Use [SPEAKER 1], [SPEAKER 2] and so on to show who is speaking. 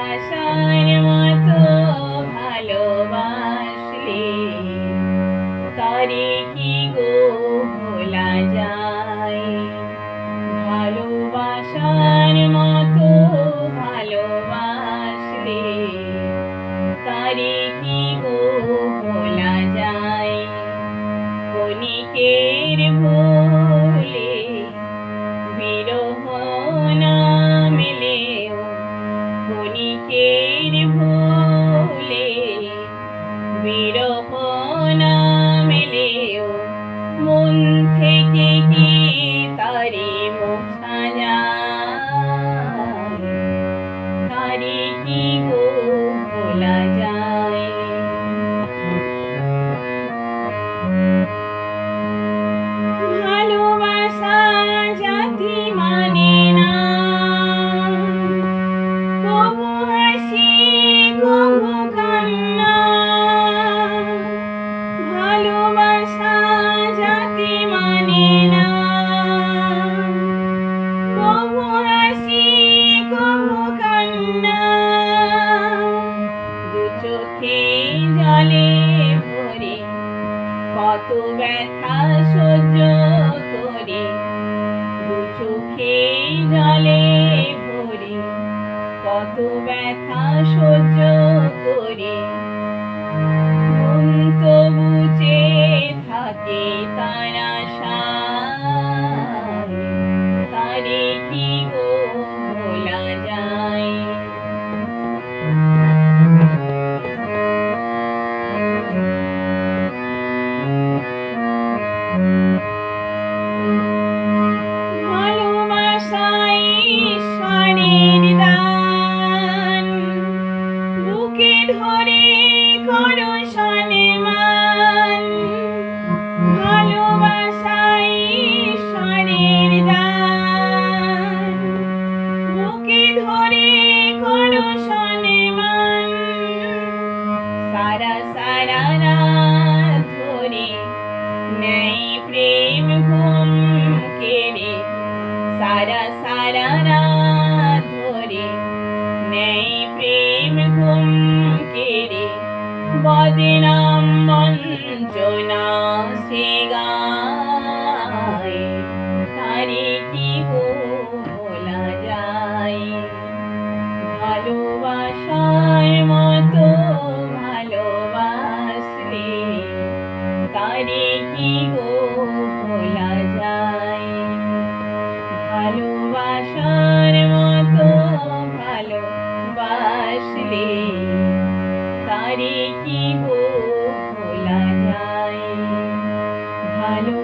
[SPEAKER 1] ভালোবাসার মতো ভালোবাসলে তারে কি গো ভোলা যায়? ভালোবাসার মতো ভালোবাসলে তারে কি গো ভোলা যায়? কণিকের ভোলা মন থেকে কি তারি মুখ যায় তারি কি গো ভোলা যায়? কত ব্যথা সহ্য করে দু চোখে জলে ভরে কত ব্যথা সহ্য করে। বুকে ধরে করো সম্মান ভালোবাসাই বদনাম বঞ্চনা সে গায় তারে কি বলা যায়? ভালোবাসার মতো ভালোবাসলে তারে কি ভোলা যায়? ভালোবাসার মতো ভালোবাসলে তারে কি ভালোবাসার